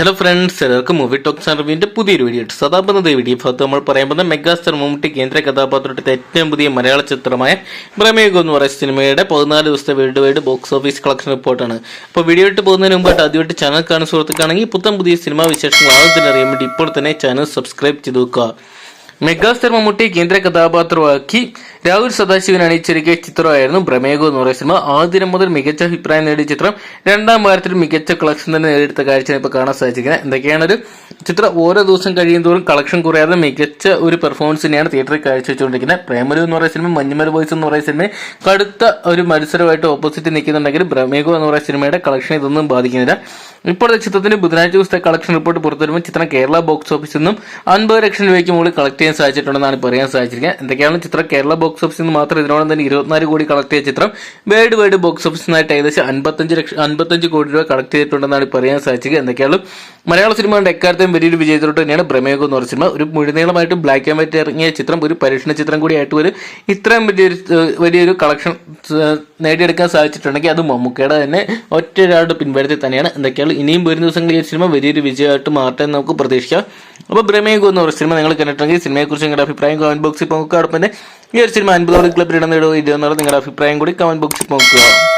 Hello friends എല്ലാവർക്കും movie talks അറിവിന്റെ പുതിയൊരു വീഡിയോ ഇട്ട്. വീഡിയോ ഭാഗത്ത് നമ്മൾ പറയാൻ മെഗാസ്റ്റർ മമ്മൂട്ടി കേന്ദ്ര കഥാപാത്രത്തെ ഏറ്റവും പുതിയ മലയാള ചിത്രമായ ബ്രഹ്മയുഗം എന്ന് പറയുന്ന സിനിമയുടെ പതിനാല് ദിവസത്തെ world wide box office collection റിപ്പോർട്ടാണ് അപ്പോൾ വീഡിയോ ഇട്ട് പോകുന്നതിന് മുമ്പായിട്ട് ആദ്യമായിട്ട് ചാനൽ കാണുന്ന സുഹൃത്തുക്കാണെങ്കിൽ പുത്തൻ പുതിയ സിനിമാ വിശേഷങ്ങൾ ആദ്യം അറിയാൻ വേണ്ടി ഇപ്പോൾ തന്നെ ചാനൽ സബ്സ്ക്രൈബ് ചെയ്ത് വെക്കുക. മെഗാസ്റ്റർ മമ്മൂട്ടി കേന്ദ്ര കഥാപാത്രമാക്കി രാഹുൽ സദാശിവൻ അണിയിച്ചൊരുക്കിയ ചിത്രമായിരുന്നു ബ്രമേഗോ എന്ന് പറയുന്ന സിനിമ. ആദ്യം മുതൽ മികച്ച അഭിപ്രായം നേടിയ ചിത്രം. രണ്ടാം വാരത്തിൽ മികച്ച കളക്ഷൻ തന്നെ നേടിയെടുത്ത കാഴ്ച ഇപ്പോൾ കാണാൻ സാധിച്ചിരിക്കുന്നത്. എന്തൊക്കെയാണ് ഒരു ചിത്രം. ഓരോ ദിവസം കഴിയും തോറും കളക്ഷൻ കുറയാതെ മികച്ച ഒരു പെർഫോമൻസ് തന്നെയാണ് തിയേറ്ററിൽ കാഴ്ചവെച്ചുകൊണ്ടിരിക്കുന്നത്. പ്രേമലു എന്ന് പറയുന്ന സിനിമ മഞ്ഞുമല ബോയ്സ് എന്ന് പറയുന്ന സിനിമ. കടുത്ത ഒരു മത്സരമായിട്ട് ഓപ്പോസിറ്റ് നിൽക്കുന്നുണ്ടെങ്കിൽ ബ്രമേഗോ എന്ന് പറയുന്ന സിനിമയുടെ കളക്ഷൻ ഇതൊന്നും ബാധിക്കുന്നില്ല. ഇപ്പോഴത്തെ ചിത്രത്തിന് ബുധനാഴ്ച ദിവസത്തെ കളക്ഷൻ റിപ്പോർട്ട് പുറത്തുവരുമ്പോൾ ചിത്രം കേരള ബോക്സ് ഓഫീസിൽ നിന്നും അൻപത് ലക്ഷം രൂപയ്ക്ക് മുകളിൽ കളക്ട് ചെയ്യാൻ സാധിച്ചിട്ടുണ്ടെന്നാണ് പറയാൻ സാധിച്ചിരിക്കുന്നത്. എന്തൊക്കെയാണ് ചിത്രം? കേരള ബോക്സ് ഓഫീസിൽ നിന്ന് മാത്രം ഇതിനോടം തന്നെ ഇരുപത്തിനാല് കോടി കളക്ട് ചെയ്ത ചിത്രം വേൾഡ് വൈഡ് ബോക്സ് ഓഫീസിനായിട്ട് ഏകദേശം അൻപത്തഞ്ച് ലക്ഷം അൻപത്തഞ്ച് കോടി രൂപ കളക്ട് ചെയ്തിട്ടുണ്ടെന്നാണ് പറയാൻ സാധിച്ചത്. എന്തൊക്കെയാണ് മലയാള സിനിമയുടെ എക്കാലത്തെയും വലിയൊരു വിജയത്തിലോട്ട് തന്നെയാണ് പ്രമേഹം എന്ന് പറഞ്ഞ സിനിമ ഒരു മുഴുനീളമായിട്ട് ബ്ലാക്ക് ആൻഡ് വൈറ്റ് ഇറങ്ങിയ ചിത്രം ഒരു പരീക്ഷണ ചിത്രം കൂടി ആയിട്ട് ഒരു ഇത്രയും വലിയൊരു വലിയൊരു കളക്ഷൻ നേടിയെടുക്കാൻ സാധിച്ചിട്ടുണ്ടെങ്കിൽ അത് മമ്മൂക്കയുടെ തന്നെ ഒറ്റ ഒരാളുടെ പിൻവരത്തിൽ തന്നെയാണ്. എന്തൊക്കെയാണ് ഇനിയും വരുന്ന ദിവസങ്ങളിൽ ഈ സിനിമ വലിയൊരു വിജയമായിട്ട് മാറ്റാൻ നമുക്ക് പ്രതീക്ഷിക്കാം. അപ്പോൾ ബ്രഹ്മേഗു എന്ന് പറയുന്ന സിനിമ നിങ്ങൾ കണ്ടിട്ടുണ്ടെങ്കിൽ സിനിമയെക്കുറിച്ച് നിങ്ങളുടെ അഭിപ്രായം കമന്റ് ബോക്സിൽ നോക്കുക അടുപ്പം തന്നെ ഈ ഒരു സിനിമ അൻപതോളം ക്ലബ്ബിൽ ഇടം നേടുക ഇല്ലെന്നുള്ള നിങ്ങളുടെ അഭിപ്രായം കൂടി കമന്റ് ബോക്സിൽ നോക്കുക